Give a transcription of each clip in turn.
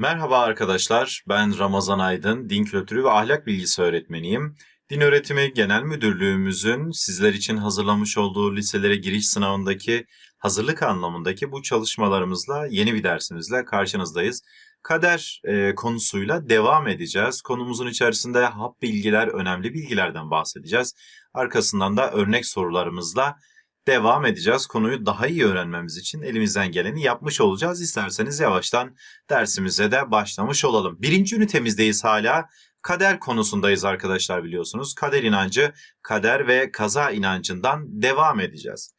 Merhaba arkadaşlar, ben Ramazan Aydın, din kültürü ve ahlak bilgisi öğretmeniyim. Din Öğretimi Genel Müdürlüğümüzün sizler için hazırlamış olduğu liselere giriş sınavındaki hazırlık anlamındaki bu çalışmalarımızla yeni bir dersimizle karşınızdayız. Kader e, konusuyla devam edeceğiz. Konumuzun içerisinde hap bilgiler, önemli bilgilerden bahsedeceğiz. Arkasından da örnek sorularımızla devam edeceğiz. Konuyu daha iyi öğrenmemiz için elimizden geleni yapmış olacağız. İsterseniz yavaştan dersimize de başlamış olalım. Birinci ünitemizdeyiz hala. Kader konusundayız arkadaşlar biliyorsunuz. Kader inancı, kader ve kaza inancından devam edeceğiz.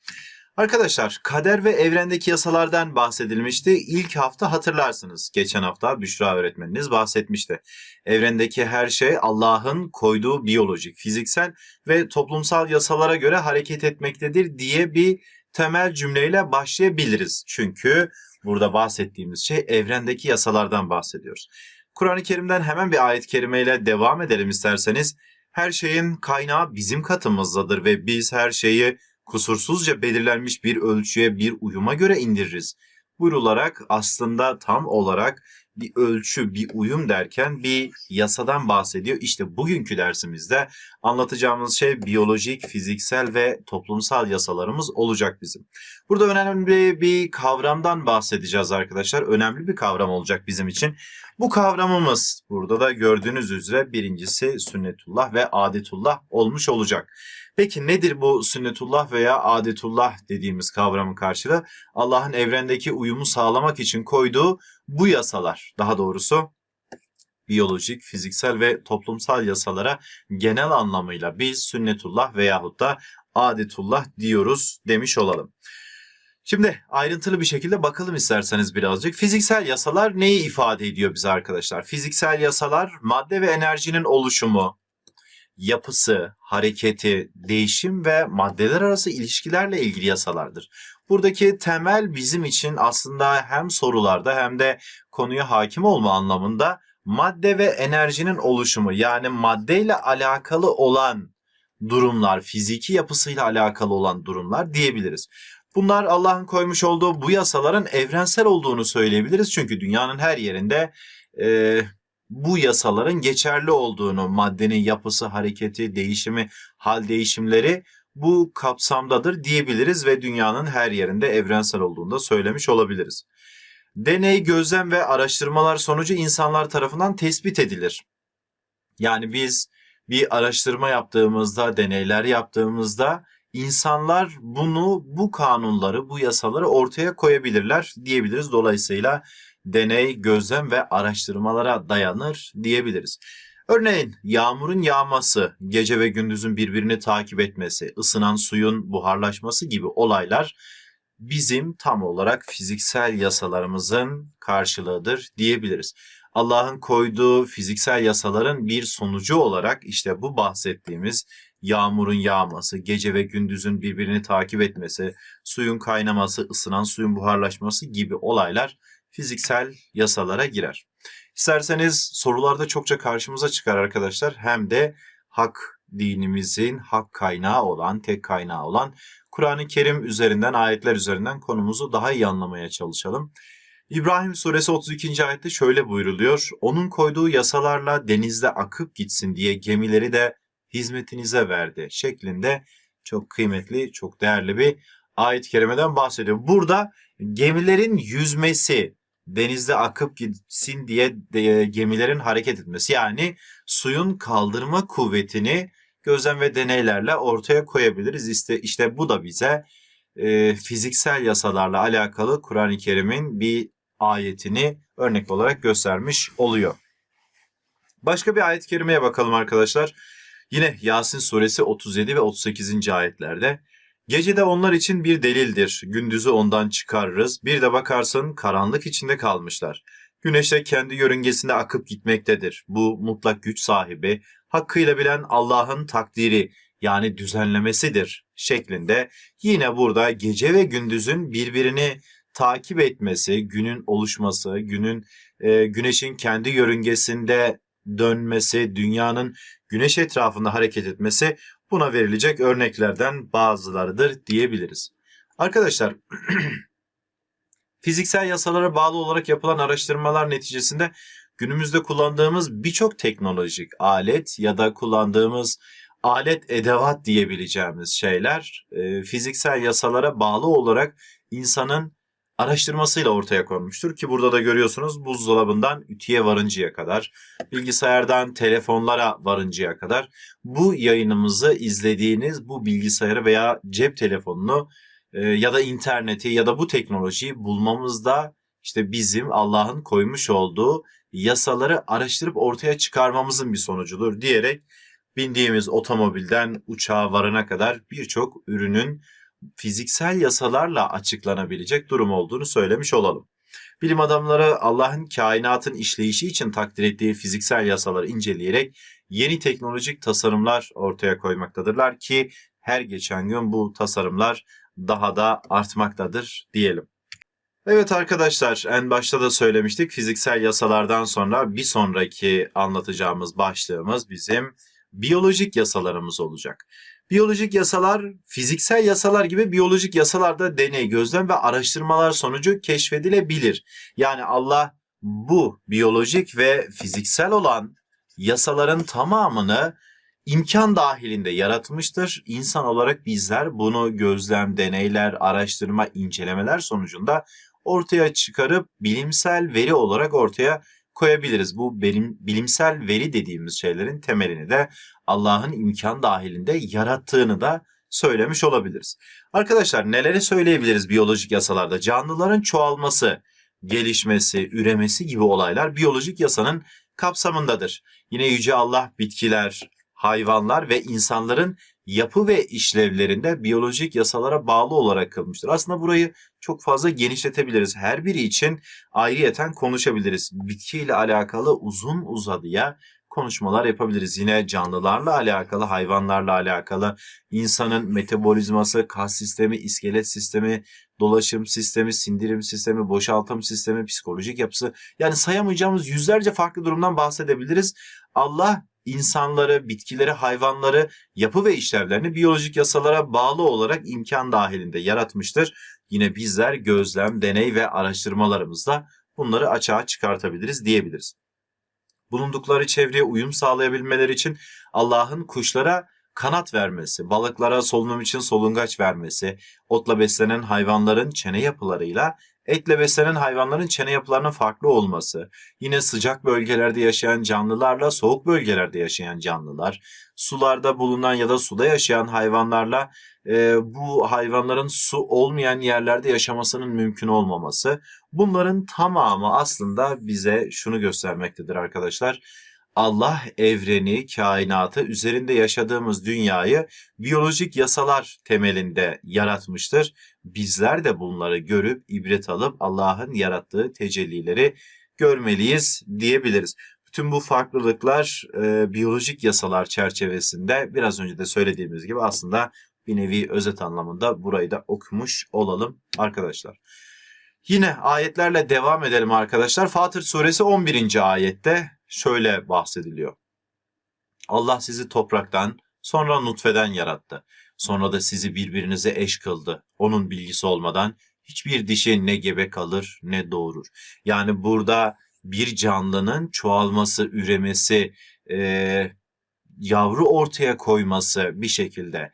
Arkadaşlar kader ve evrendeki yasalardan bahsedilmişti. İlk hafta hatırlarsınız. Geçen hafta Büşra öğretmeniniz bahsetmişti. Evrendeki her şey Allah'ın koyduğu biyolojik, fiziksel ve toplumsal yasalara göre hareket etmektedir diye bir temel cümleyle başlayabiliriz. Çünkü burada bahsettiğimiz şey evrendeki yasalardan bahsediyoruz. Kur'an-ı Kerim'den hemen bir ayet-i kerimeyle devam edelim isterseniz. Her şeyin kaynağı bizim katımızdadır ve biz her şeyi kusursuzca belirlenmiş bir ölçüye bir uyuma göre indiririz. Buyrularak aslında tam olarak bir ölçü, bir uyum derken bir yasadan bahsediyor. İşte bugünkü dersimizde anlatacağımız şey biyolojik, fiziksel ve toplumsal yasalarımız olacak bizim. Burada önemli bir kavramdan bahsedeceğiz arkadaşlar. Önemli bir kavram olacak bizim için. Bu kavramımız burada da gördüğünüz üzere birincisi sünnetullah ve adetullah olmuş olacak. Peki nedir bu sünnetullah veya adetullah dediğimiz kavramın karşılığı? Allah'ın evrendeki uyumu sağlamak için koyduğu bu yasalar. Daha doğrusu biyolojik, fiziksel ve toplumsal yasalara genel anlamıyla biz sünnetullah veyahut da adetullah diyoruz demiş olalım. Şimdi ayrıntılı bir şekilde bakalım isterseniz birazcık. Fiziksel yasalar neyi ifade ediyor bize arkadaşlar? Fiziksel yasalar madde ve enerjinin oluşumu, yapısı, hareketi, değişim ve maddeler arası ilişkilerle ilgili yasalardır. Buradaki temel bizim için aslında hem sorularda hem de konuya hakim olma anlamında madde ve enerjinin oluşumu yani maddeyle alakalı olan durumlar, fiziki yapısıyla alakalı olan durumlar diyebiliriz. Bunlar Allah'ın koymuş olduğu bu yasaların evrensel olduğunu söyleyebiliriz. Çünkü dünyanın her yerinde e, bu yasaların geçerli olduğunu, maddenin yapısı, hareketi, değişimi, hal değişimleri bu kapsamdadır diyebiliriz ve dünyanın her yerinde evrensel olduğunu da söylemiş olabiliriz. Deney, gözlem ve araştırmalar sonucu insanlar tarafından tespit edilir. Yani biz bir araştırma yaptığımızda, deneyler yaptığımızda insanlar bunu, bu kanunları, bu yasaları ortaya koyabilirler diyebiliriz. Dolayısıyla deney, gözlem ve araştırmalara dayanır diyebiliriz. Örneğin yağmurun yağması, gece ve gündüzün birbirini takip etmesi, ısınan suyun buharlaşması gibi olaylar bizim tam olarak fiziksel yasalarımızın karşılığıdır diyebiliriz. Allah'ın koyduğu fiziksel yasaların bir sonucu olarak işte bu bahsettiğimiz yağmurun yağması, gece ve gündüzün birbirini takip etmesi, suyun kaynaması, ısınan suyun buharlaşması gibi olaylar fiziksel yasalara girer. İsterseniz sorularda çokça karşımıza çıkar arkadaşlar. Hem de hak dinimizin hak kaynağı olan, tek kaynağı olan Kur'an-ı Kerim üzerinden, ayetler üzerinden konumuzu daha iyi anlamaya çalışalım. İbrahim suresi 32. ayette şöyle buyruluyor. Onun koyduğu yasalarla denizde akıp gitsin diye gemileri de hizmetinize verdi şeklinde çok kıymetli, çok değerli bir ayet-i kerimeden bahsediyor. Burada gemilerin yüzmesi, denizde akıp gitsin diye de, gemilerin hareket etmesi yani suyun kaldırma kuvvetini gözlem ve deneylerle ortaya koyabiliriz. İşte, işte bu da bize e, fiziksel yasalarla alakalı Kur'an-ı Kerim'in bir ayetini örnek olarak göstermiş oluyor. Başka bir ayet-i kerimeye bakalım arkadaşlar. Yine Yasin suresi 37 ve 38. ayetlerde Gecede onlar için bir delildir. Gündüzü ondan çıkarırız. Bir de bakarsın karanlık içinde kalmışlar. Güneş de kendi yörüngesinde akıp gitmektedir. Bu mutlak güç sahibi, hakkıyla bilen Allah'ın takdiri yani düzenlemesidir şeklinde yine burada gece ve gündüzün birbirini takip etmesi, günün oluşması, günün e, güneşin kendi yörüngesinde dönmesi, dünyanın güneş etrafında hareket etmesi buna verilecek örneklerden bazılarıdır diyebiliriz. Arkadaşlar Fiziksel yasalara bağlı olarak yapılan araştırmalar neticesinde günümüzde kullandığımız birçok teknolojik alet ya da kullandığımız alet edevat diyebileceğimiz şeyler e, fiziksel yasalara bağlı olarak insanın araştırmasıyla ortaya konmuştur ki burada da görüyorsunuz buzdolabından ütüye varıncaya kadar, bilgisayardan telefonlara varıncaya kadar bu yayınımızı izlediğiniz bu bilgisayarı veya cep telefonunu e, ya da interneti ya da bu teknolojiyi bulmamızda işte bizim Allah'ın koymuş olduğu yasaları araştırıp ortaya çıkarmamızın bir sonucudur diyerek bindiğimiz otomobilden uçağa varana kadar birçok ürünün fiziksel yasalarla açıklanabilecek durum olduğunu söylemiş olalım. Bilim adamları Allah'ın kainatın işleyişi için takdir ettiği fiziksel yasaları inceleyerek yeni teknolojik tasarımlar ortaya koymaktadırlar ki her geçen gün bu tasarımlar daha da artmaktadır diyelim. Evet arkadaşlar en başta da söylemiştik fiziksel yasalardan sonra bir sonraki anlatacağımız başlığımız bizim biyolojik yasalarımız olacak. Biyolojik yasalar fiziksel yasalar gibi biyolojik yasalar da deney, gözlem ve araştırmalar sonucu keşfedilebilir. Yani Allah bu biyolojik ve fiziksel olan yasaların tamamını imkan dahilinde yaratmıştır. İnsan olarak bizler bunu gözlem, deneyler, araştırma, incelemeler sonucunda ortaya çıkarıp bilimsel veri olarak ortaya koyabiliriz. Bu bilim, bilimsel veri dediğimiz şeylerin temelini de Allah'ın imkan dahilinde yarattığını da söylemiş olabiliriz. Arkadaşlar neleri söyleyebiliriz biyolojik yasalarda? Canlıların çoğalması, gelişmesi, üremesi gibi olaylar biyolojik yasanın kapsamındadır. Yine Yüce Allah bitkiler, hayvanlar ve insanların yapı ve işlevlerinde biyolojik yasalara bağlı olarak kılmıştır. Aslında burayı çok fazla genişletebiliriz. Her biri için ayrıyeten konuşabiliriz. Bitki ile alakalı uzun uzadıya konuşmalar yapabiliriz. Yine canlılarla alakalı, hayvanlarla alakalı, insanın metabolizması, kas sistemi, iskelet sistemi, dolaşım sistemi, sindirim sistemi, boşaltım sistemi, psikolojik yapısı. Yani sayamayacağımız yüzlerce farklı durumdan bahsedebiliriz. Allah insanları, bitkileri, hayvanları, yapı ve işlevlerini biyolojik yasalara bağlı olarak imkan dahilinde yaratmıştır. Yine bizler gözlem, deney ve araştırmalarımızla bunları açığa çıkartabiliriz diyebiliriz. Bulundukları çevreye uyum sağlayabilmeleri için Allah'ın kuşlara kanat vermesi, balıklara solunum için solungaç vermesi, otla beslenen hayvanların çene yapılarıyla etle beslenen hayvanların çene yapılarının farklı olması, yine sıcak bölgelerde yaşayan canlılarla soğuk bölgelerde yaşayan canlılar, sularda bulunan ya da suda yaşayan hayvanlarla e, bu hayvanların su olmayan yerlerde yaşamasının mümkün olmaması, bunların tamamı aslında bize şunu göstermektedir arkadaşlar. Allah evreni, kainatı, üzerinde yaşadığımız dünyayı biyolojik yasalar temelinde yaratmıştır. Bizler de bunları görüp ibret alıp Allah'ın yarattığı tecellileri görmeliyiz diyebiliriz. Bütün bu farklılıklar e, biyolojik yasalar çerçevesinde biraz önce de söylediğimiz gibi aslında bir nevi özet anlamında burayı da okumuş olalım arkadaşlar. Yine ayetlerle devam edelim arkadaşlar. Fatır suresi 11. ayette şöyle bahsediliyor. Allah sizi topraktan sonra nutfeden yarattı. Sonra da sizi birbirinize eş kıldı. Onun bilgisi olmadan hiçbir dişi ne gebe kalır ne doğurur. Yani burada bir canlının çoğalması, üremesi, e, yavru ortaya koyması bir şekilde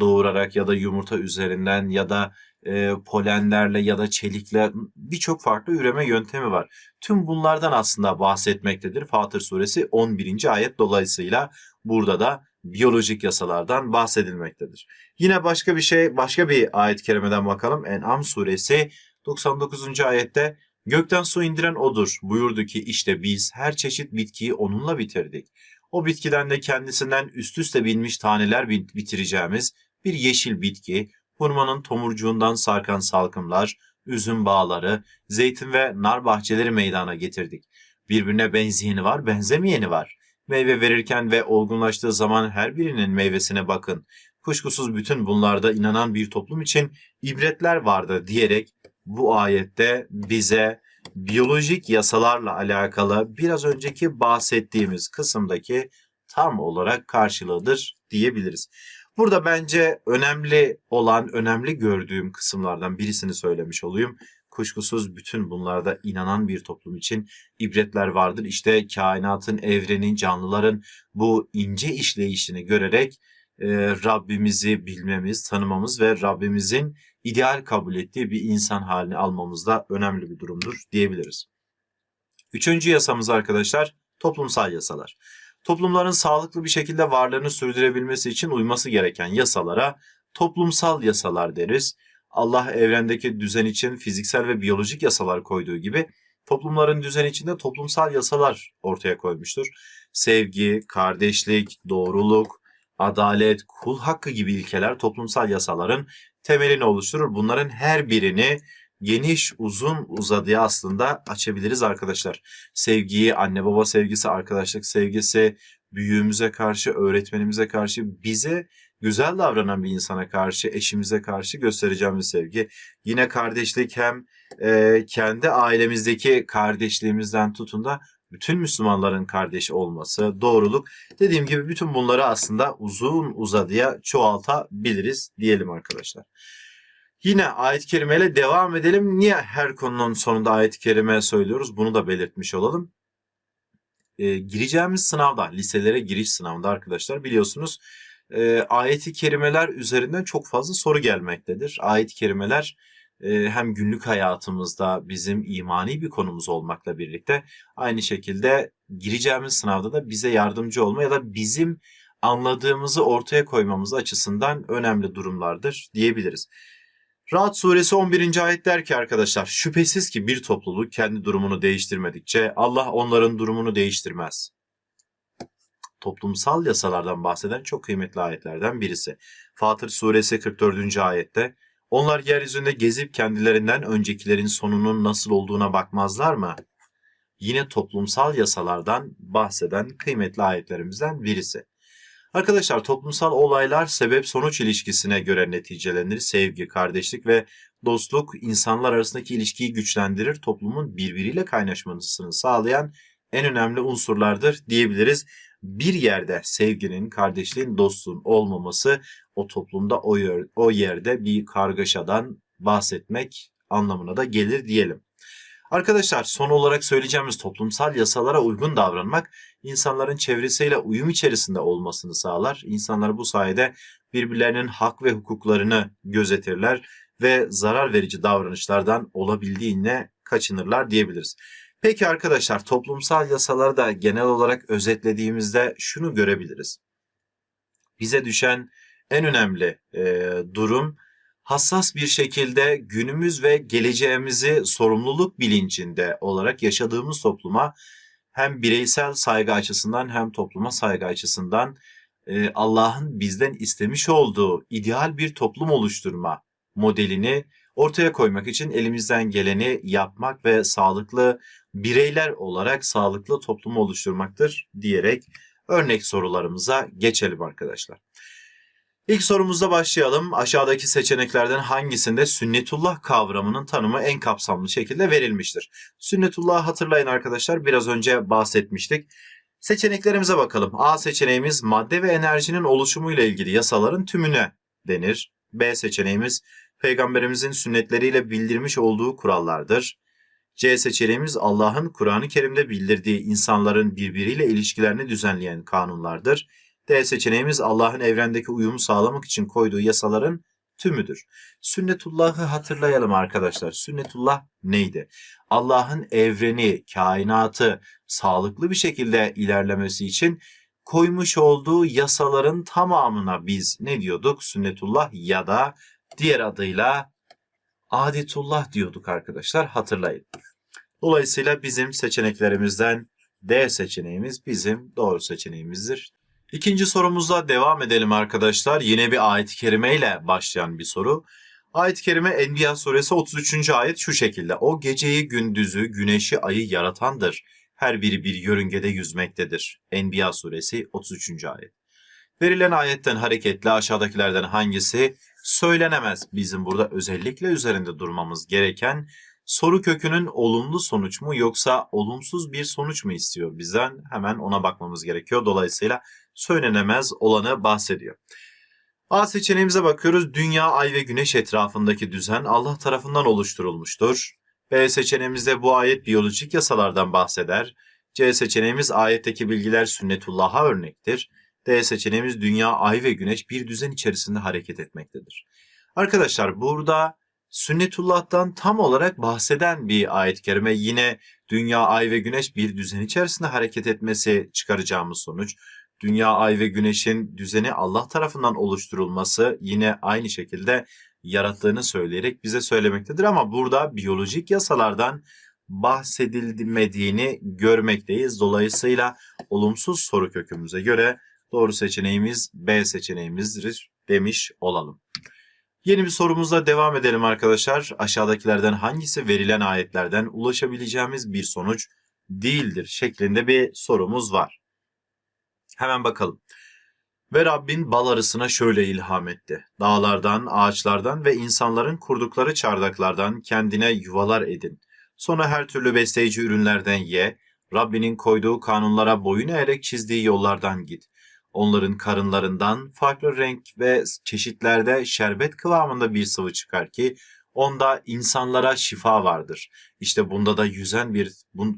doğurarak ya da yumurta üzerinden ya da e, polenlerle ya da çelikle birçok farklı üreme yöntemi var. Tüm bunlardan aslında bahsetmektedir Fatır suresi 11. ayet dolayısıyla burada da biyolojik yasalardan bahsedilmektedir. Yine başka bir şey, başka bir ayet-i kerimeden bakalım. En'am suresi 99. ayette Gökten su indiren odur. Buyurdu ki işte biz her çeşit bitkiyi onunla bitirdik. O bitkiden de kendisinden üst üste binmiş taneler bitireceğimiz bir yeşil bitki, hurmanın tomurcuğundan sarkan salkımlar, üzüm bağları, zeytin ve nar bahçeleri meydana getirdik. Birbirine benzeyeni var, benzemeyeni var. Meyve verirken ve olgunlaştığı zaman her birinin meyvesine bakın. Kuşkusuz bütün bunlarda inanan bir toplum için ibretler vardır diyerek bu ayette bize biyolojik yasalarla alakalı biraz önceki bahsettiğimiz kısımdaki tam olarak karşılığıdır diyebiliriz. Burada bence önemli olan, önemli gördüğüm kısımlardan birisini söylemiş olayım. Kuşkusuz bütün bunlarda inanan bir toplum için ibretler vardır. İşte kainatın, evrenin, canlıların bu ince işleyişini görerek e, Rabbimizi bilmemiz, tanımamız ve Rabbimizin ideal kabul ettiği bir insan halini almamız da önemli bir durumdur diyebiliriz. Üçüncü yasamız arkadaşlar toplumsal yasalar. Toplumların sağlıklı bir şekilde varlığını sürdürebilmesi için uyması gereken yasalara toplumsal yasalar deriz. Allah evrendeki düzen için fiziksel ve biyolojik yasalar koyduğu gibi toplumların düzen içinde toplumsal yasalar ortaya koymuştur. Sevgi, kardeşlik, doğruluk, adalet, kul hakkı gibi ilkeler toplumsal yasaların temelini oluşturur. Bunların her birini geniş, uzun uzadıya aslında açabiliriz arkadaşlar. Sevgiyi, anne baba sevgisi, arkadaşlık sevgisi, büyüğümüze karşı, öğretmenimize karşı, bize güzel davranan bir insana karşı, eşimize karşı göstereceğimiz sevgi. Yine kardeşlik hem e, kendi ailemizdeki kardeşliğimizden tutun da bütün Müslümanların kardeşi olması, doğruluk. Dediğim gibi bütün bunları aslında uzun uzadıya çoğaltabiliriz diyelim arkadaşlar. Yine ayet-i kerimeyle devam edelim. Niye her konunun sonunda ayet-i kerime söylüyoruz? Bunu da belirtmiş olalım. E, gireceğimiz sınavda, liselere giriş sınavında arkadaşlar biliyorsunuz e, ayet-i kerimeler üzerinden çok fazla soru gelmektedir. Ayet-i kerimeler e, hem günlük hayatımızda bizim imani bir konumuz olmakla birlikte aynı şekilde gireceğimiz sınavda da bize yardımcı olma ya da bizim anladığımızı ortaya koymamız açısından önemli durumlardır diyebiliriz. Rahat suresi 11. ayet der ki arkadaşlar şüphesiz ki bir topluluk kendi durumunu değiştirmedikçe Allah onların durumunu değiştirmez. Toplumsal yasalardan bahseden çok kıymetli ayetlerden birisi. Fatır suresi 44. ayette onlar yeryüzünde gezip kendilerinden öncekilerin sonunun nasıl olduğuna bakmazlar mı? Yine toplumsal yasalardan bahseden kıymetli ayetlerimizden birisi. Arkadaşlar toplumsal olaylar sebep sonuç ilişkisine göre neticelenir. Sevgi, kardeşlik ve dostluk insanlar arasındaki ilişkiyi güçlendirir. Toplumun birbiriyle kaynaşmasını sağlayan en önemli unsurlardır diyebiliriz. Bir yerde sevginin, kardeşliğin, dostluğun olmaması o toplumda o, yer, o yerde bir kargaşadan bahsetmek anlamına da gelir diyelim. Arkadaşlar son olarak söyleyeceğimiz toplumsal yasalara uygun davranmak insanların çevresiyle uyum içerisinde olmasını sağlar. İnsanlar bu sayede birbirlerinin hak ve hukuklarını gözetirler ve zarar verici davranışlardan olabildiğine kaçınırlar diyebiliriz. Peki arkadaşlar toplumsal yasaları da genel olarak özetlediğimizde şunu görebiliriz. Bize düşen en önemli e, durum hassas bir şekilde günümüz ve geleceğimizi sorumluluk bilincinde olarak yaşadığımız topluma hem bireysel saygı açısından hem topluma saygı açısından e, Allah'ın bizden istemiş olduğu ideal bir toplum oluşturma modelini ortaya koymak için elimizden geleni yapmak ve sağlıklı bireyler olarak sağlıklı toplum oluşturmaktır diyerek örnek sorularımıza geçelim arkadaşlar. İlk sorumuzda başlayalım. Aşağıdaki seçeneklerden hangisinde sünnetullah kavramının tanımı en kapsamlı şekilde verilmiştir? Sünnetullah'ı hatırlayın arkadaşlar. Biraz önce bahsetmiştik. Seçeneklerimize bakalım. A seçeneğimiz madde ve enerjinin oluşumuyla ilgili yasaların tümüne denir. B seçeneğimiz peygamberimizin sünnetleriyle bildirmiş olduğu kurallardır. C seçeneğimiz Allah'ın Kur'an-ı Kerim'de bildirdiği insanların birbiriyle ilişkilerini düzenleyen kanunlardır. D seçeneğimiz Allah'ın evrendeki uyumu sağlamak için koyduğu yasaların tümüdür. Sünnetullah'ı hatırlayalım arkadaşlar. Sünnetullah neydi? Allah'ın evreni, kainatı sağlıklı bir şekilde ilerlemesi için koymuş olduğu yasaların tamamına biz ne diyorduk? Sünnetullah ya da diğer adıyla adetullah diyorduk arkadaşlar hatırlayın. Dolayısıyla bizim seçeneklerimizden D seçeneğimiz bizim doğru seçeneğimizdir. İkinci sorumuzla devam edelim arkadaşlar. Yine bir ayet-i kerime ile başlayan bir soru. Ayet-i kerime Enbiya suresi 33. ayet şu şekilde. O geceyi, gündüzü, güneşi, ayı yaratandır. Her biri bir yörüngede yüzmektedir. Enbiya suresi 33. ayet. Verilen ayetten hareketle aşağıdakilerden hangisi söylenemez? Bizim burada özellikle üzerinde durmamız gereken soru kökünün olumlu sonuç mu yoksa olumsuz bir sonuç mu istiyor bizden? Hemen ona bakmamız gerekiyor. Dolayısıyla söylenemez olanı bahsediyor. A seçeneğimize bakıyoruz. Dünya, ay ve güneş etrafındaki düzen Allah tarafından oluşturulmuştur. B seçeneğimizde bu ayet biyolojik yasalardan bahseder. C seçeneğimiz ayetteki bilgiler sünnetullah'a örnektir. D seçeneğimiz dünya, ay ve güneş bir düzen içerisinde hareket etmektedir. Arkadaşlar burada sünnetullah'tan tam olarak bahseden bir ayet-i kerime yine dünya, ay ve güneş bir düzen içerisinde hareket etmesi çıkaracağımız sonuç. Dünya, ay ve güneşin düzeni Allah tarafından oluşturulması yine aynı şekilde yarattığını söyleyerek bize söylemektedir ama burada biyolojik yasalardan bahsedilmediğini görmekteyiz. Dolayısıyla olumsuz soru kökümüze göre doğru seçeneğimiz B seçeneğimizdir demiş olalım. Yeni bir sorumuzla devam edelim arkadaşlar. Aşağıdakilerden hangisi verilen ayetlerden ulaşabileceğimiz bir sonuç değildir şeklinde bir sorumuz var. Hemen bakalım. Ve Rabbin bal arısına şöyle ilham etti. Dağlardan, ağaçlardan ve insanların kurdukları çardaklardan kendine yuvalar edin. Sonra her türlü besleyici ürünlerden ye. Rabbinin koyduğu kanunlara boyun eğerek çizdiği yollardan git. Onların karınlarından farklı renk ve çeşitlerde şerbet kıvamında bir sıvı çıkar ki onda insanlara şifa vardır. İşte bunda da yüzen bir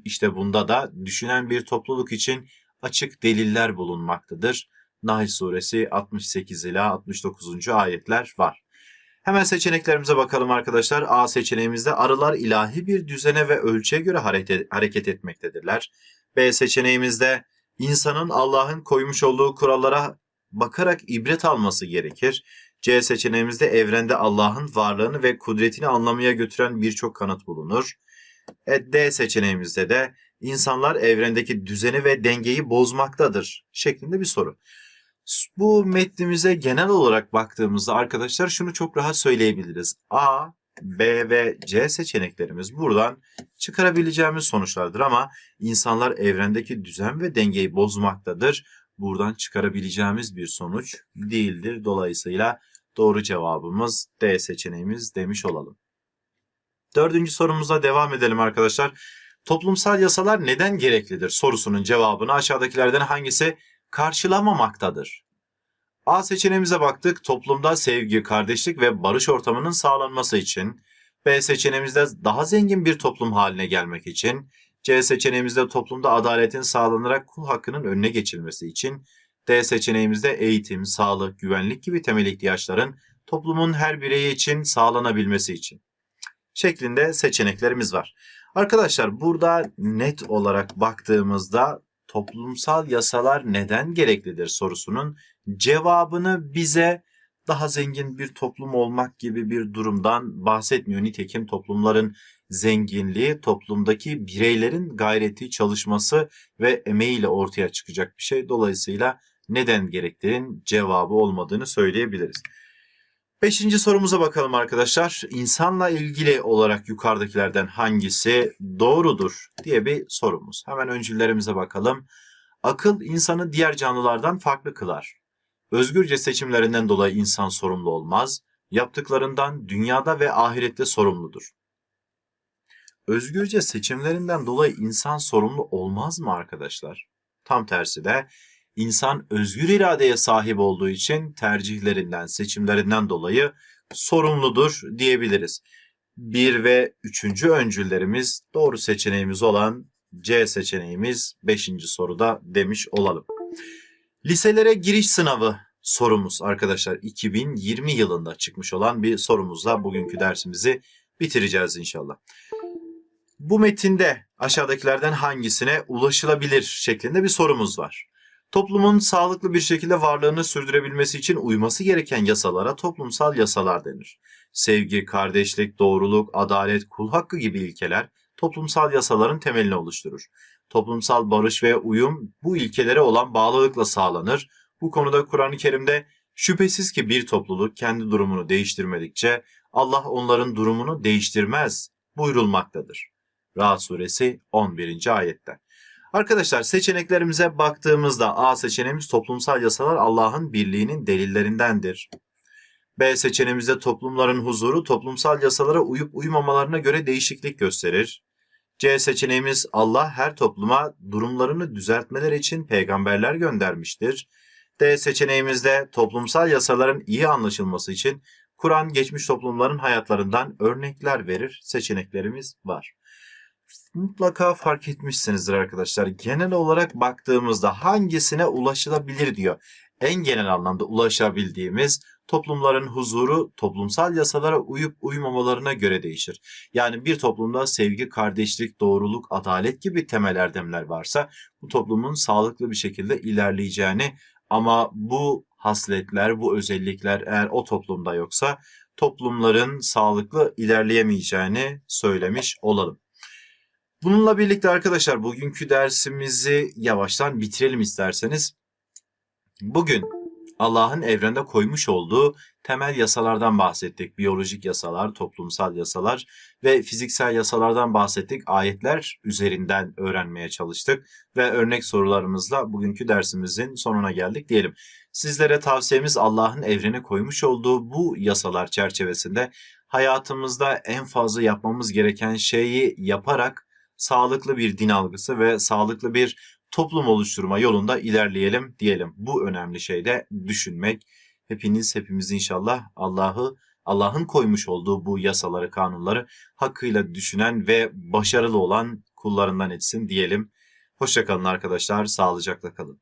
işte bunda da düşünen bir topluluk için açık deliller bulunmaktadır. Nahl suresi 68 ila 69. ayetler var. Hemen seçeneklerimize bakalım arkadaşlar. A seçeneğimizde arılar ilahi bir düzene ve ölçüye göre hareket etmektedirler. B seçeneğimizde insanın Allah'ın koymuş olduğu kurallara bakarak ibret alması gerekir. C seçeneğimizde evrende Allah'ın varlığını ve kudretini anlamaya götüren birçok kanıt bulunur. E, D seçeneğimizde de insanlar evrendeki düzeni ve dengeyi bozmaktadır şeklinde bir soru. Bu metnimize genel olarak baktığımızda arkadaşlar şunu çok rahat söyleyebiliriz. A, B ve C seçeneklerimiz buradan çıkarabileceğimiz sonuçlardır ama insanlar evrendeki düzen ve dengeyi bozmaktadır. Buradan çıkarabileceğimiz bir sonuç değildir. Dolayısıyla doğru cevabımız D seçeneğimiz demiş olalım. Dördüncü sorumuza devam edelim arkadaşlar. Toplumsal yasalar neden gereklidir sorusunun cevabını aşağıdakilerden hangisi karşılamamaktadır? A seçeneğimize baktık. Toplumda sevgi, kardeşlik ve barış ortamının sağlanması için. B seçeneğimizde daha zengin bir toplum haline gelmek için. C seçeneğimizde toplumda adaletin sağlanarak kul hakkının önüne geçilmesi için. D seçeneğimizde eğitim, sağlık, güvenlik gibi temel ihtiyaçların toplumun her bireyi için sağlanabilmesi için. Şeklinde seçeneklerimiz var. Arkadaşlar burada net olarak baktığımızda toplumsal yasalar neden gereklidir sorusunun cevabını bize daha zengin bir toplum olmak gibi bir durumdan bahsetmiyor. Nitekim toplumların zenginliği toplumdaki bireylerin gayreti, çalışması ve emeğiyle ortaya çıkacak bir şey. Dolayısıyla neden gerektiğinin cevabı olmadığını söyleyebiliriz. Beşinci sorumuza bakalım arkadaşlar. İnsanla ilgili olarak yukarıdakilerden hangisi doğrudur diye bir sorumuz. Hemen öncüllerimize bakalım. Akıl insanı diğer canlılardan farklı kılar. Özgürce seçimlerinden dolayı insan sorumlu olmaz. Yaptıklarından dünyada ve ahirette sorumludur. Özgürce seçimlerinden dolayı insan sorumlu olmaz mı arkadaşlar? Tam tersi de insan özgür iradeye sahip olduğu için tercihlerinden, seçimlerinden dolayı sorumludur diyebiliriz. Bir ve üçüncü öncüllerimiz doğru seçeneğimiz olan C seçeneğimiz 5. soruda demiş olalım. Liselere giriş sınavı sorumuz arkadaşlar 2020 yılında çıkmış olan bir sorumuzla bugünkü dersimizi bitireceğiz inşallah. Bu metinde aşağıdakilerden hangisine ulaşılabilir şeklinde bir sorumuz var. Toplumun sağlıklı bir şekilde varlığını sürdürebilmesi için uyması gereken yasalara toplumsal yasalar denir. Sevgi, kardeşlik, doğruluk, adalet, kul hakkı gibi ilkeler toplumsal yasaların temelini oluşturur. Toplumsal barış ve uyum bu ilkelere olan bağlılıkla sağlanır. Bu konuda Kur'an-ı Kerim'de şüphesiz ki bir topluluk kendi durumunu değiştirmedikçe Allah onların durumunu değiştirmez buyurulmaktadır. Rahat suresi 11. ayette. Arkadaşlar seçeneklerimize baktığımızda A seçeneğimiz toplumsal yasalar Allah'ın birliğinin delillerindendir. B seçeneğimizde toplumların huzuru toplumsal yasalara uyup uymamalarına göre değişiklik gösterir. C seçeneğimiz Allah her topluma durumlarını düzeltmeler için peygamberler göndermiştir. D seçeneğimizde toplumsal yasaların iyi anlaşılması için Kur'an geçmiş toplumların hayatlarından örnekler verir. Seçeneklerimiz var. Mutlaka fark etmişsinizdir arkadaşlar. Genel olarak baktığımızda hangisine ulaşılabilir diyor. En genel anlamda ulaşabildiğimiz toplumların huzuru toplumsal yasalara uyup uymamalarına göre değişir. Yani bir toplumda sevgi, kardeşlik, doğruluk, adalet gibi temel erdemler varsa bu toplumun sağlıklı bir şekilde ilerleyeceğini ama bu hasletler, bu özellikler eğer o toplumda yoksa toplumların sağlıklı ilerleyemeyeceğini söylemiş olalım. Bununla birlikte arkadaşlar bugünkü dersimizi yavaştan bitirelim isterseniz. Bugün Allah'ın evrende koymuş olduğu temel yasalardan bahsettik. Biyolojik yasalar, toplumsal yasalar ve fiziksel yasalardan bahsettik. Ayetler üzerinden öğrenmeye çalıştık ve örnek sorularımızla bugünkü dersimizin sonuna geldik diyelim. Sizlere tavsiyemiz Allah'ın evrene koymuş olduğu bu yasalar çerçevesinde hayatımızda en fazla yapmamız gereken şeyi yaparak sağlıklı bir din algısı ve sağlıklı bir toplum oluşturma yolunda ilerleyelim diyelim. Bu önemli şey de düşünmek. Hepiniz hepimiz inşallah Allah'ı Allah'ın koymuş olduğu bu yasaları, kanunları hakkıyla düşünen ve başarılı olan kullarından etsin diyelim. Hoşçakalın arkadaşlar, sağlıcakla kalın.